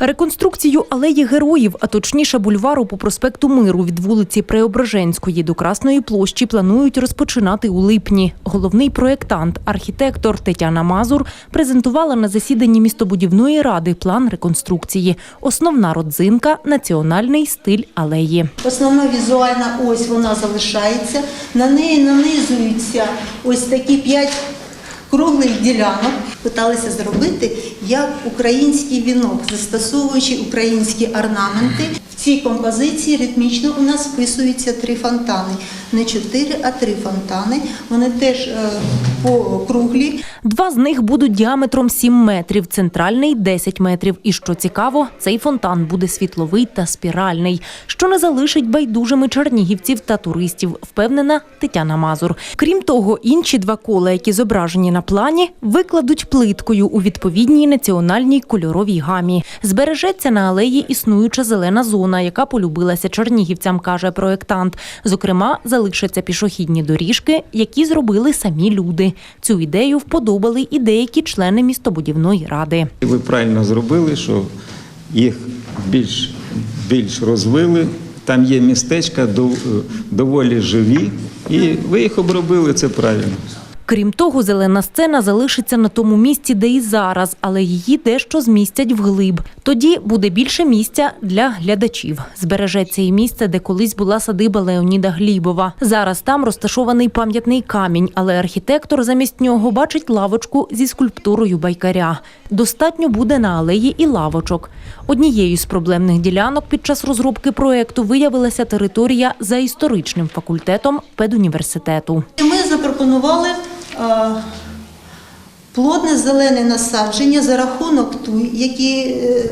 Реконструкцію алеї героїв, а точніше бульвару по проспекту Миру від вулиці Преображенської до Красної площі планують розпочинати у липні. Головний проєктант, архітектор Тетяна Мазур презентувала на засіданні містобудівної ради план реконструкції. Основна родзинка національний стиль алеї. Основна візуальна ось вона залишається. На неї нанизуються ось такі п'ять круглих ділянок. Питалися зробити як український вінок, застосовуючи українські орнаменти. Цій композиції ритмічно у нас вписуються три фонтани. Не чотири, а три фонтани. Вони теж е, по круглі. Два з них будуть діаметром 7 метрів, центральний 10 метрів. І що цікаво, цей фонтан буде світловий та спіральний, що не залишить байдужими чернігівців та туристів, впевнена Тетяна Мазур. Крім того, інші два кола, які зображені на плані, викладуть плиткою у відповідній національній кольоровій гамі. Збережеться на алеї існуюча зелена зона, яка полюбилася чернігівцям, каже проєктант. Зокрема, залишаться пішохідні доріжки, які зробили самі люди. Цю ідею вподобали і деякі члени містобудівної ради. Ви правильно зробили, що їх більш, більш розвили. Там є містечка дов- доволі живі, і ви їх обробили, це правильно. Крім того, зелена сцена залишиться на тому місці, де і зараз, але її дещо змістять вглиб. Тоді буде більше місця для глядачів. Збережеться і місце, де колись була садиба Леоніда Глібова. Зараз там розташований пам'ятний камінь, але архітектор замість нього бачить лавочку зі скульптурою байкаря. Достатньо буде на алеї і лавочок. Однією з проблемних ділянок під час розробки проекту виявилася територія за історичним факультетом педуніверситету. Ми запропонували плодне зелене насадження за рахунок туй, які е,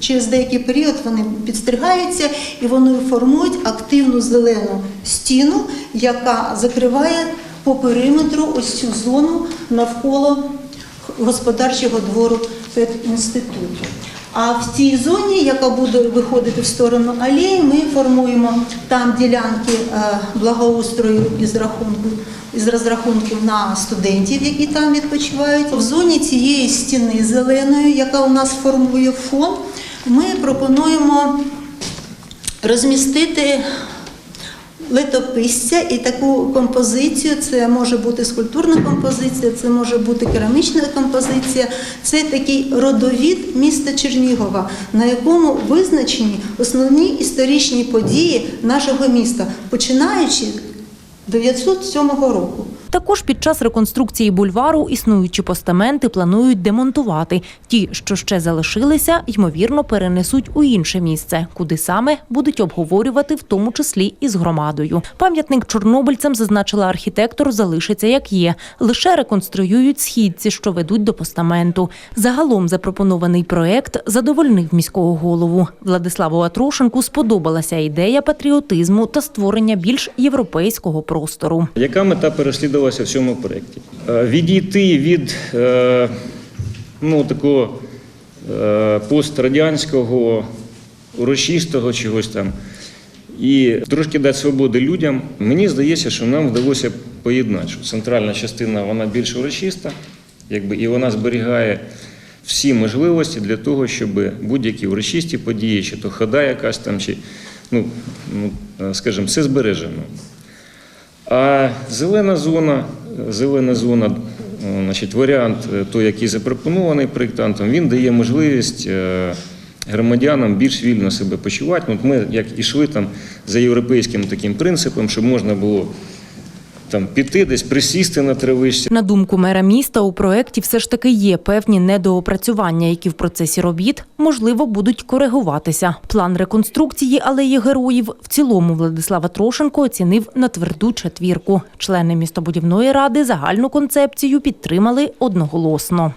через деякий період вони підстригаються і вони формують активну зелену стіну, яка закриває по периметру ось цю зону навколо господарчого двору педінституту. А в цій зоні, яка буде виходити в сторону алеї, ми формуємо там ділянки е, благоустрою із рахунку із розрахунків на студентів, які там відпочивають. В зоні цієї стіни зеленої, яка у нас формує фон, ми пропонуємо розмістити летописця і таку композицію. Це може бути скульптурна композиція, це може бути керамічна композиція. Це такий родовід міста Чернігова, на якому визначені основні історичні події нашого міста, починаючи 907 року. Також під час реконструкції бульвару існуючі постаменти планують демонтувати. Ті, що ще залишилися, ймовірно, перенесуть у інше місце, куди саме будуть обговорювати, в тому числі і з громадою. Пам'ятник чорнобильцям, зазначила архітектор, залишиться як є. Лише реконструюють східці, що ведуть до постаменту. Загалом запропонований проект задовольнив міського голову. Владиславу Атрошенку сподобалася ідея патріотизму та створення більш європейського простору. Яка мета переслідувалася в цьому проєкті? Е, Відійти від е, ну, такого е, пострадянського, урочистого чогось там і трошки дати свободи людям. Мені здається, що нам вдалося поєднати, що центральна частина вона більш урочиста, якби, і вона зберігає всі можливості для того, щоб будь-які урочисті події, чи то хода якась там, чи ну, скажімо, все збережено. А зелена зона, зелена зона, е, значить, варіант, е, той, який запропонований проєктантом, він дає можливість е, громадянам більш вільно себе почувати. От ми як ішли там за європейським таким принципом, щоб можна було там піти десь присісти на тривищі. На думку мера міста, у проєкті все ж таки є певні недоопрацювання, які в процесі робіт можливо будуть коригуватися. План реконструкції алеї героїв в цілому Владислава Трошенко оцінив на тверду четвірку. Члени містобудівної ради загальну концепцію підтримали одноголосно.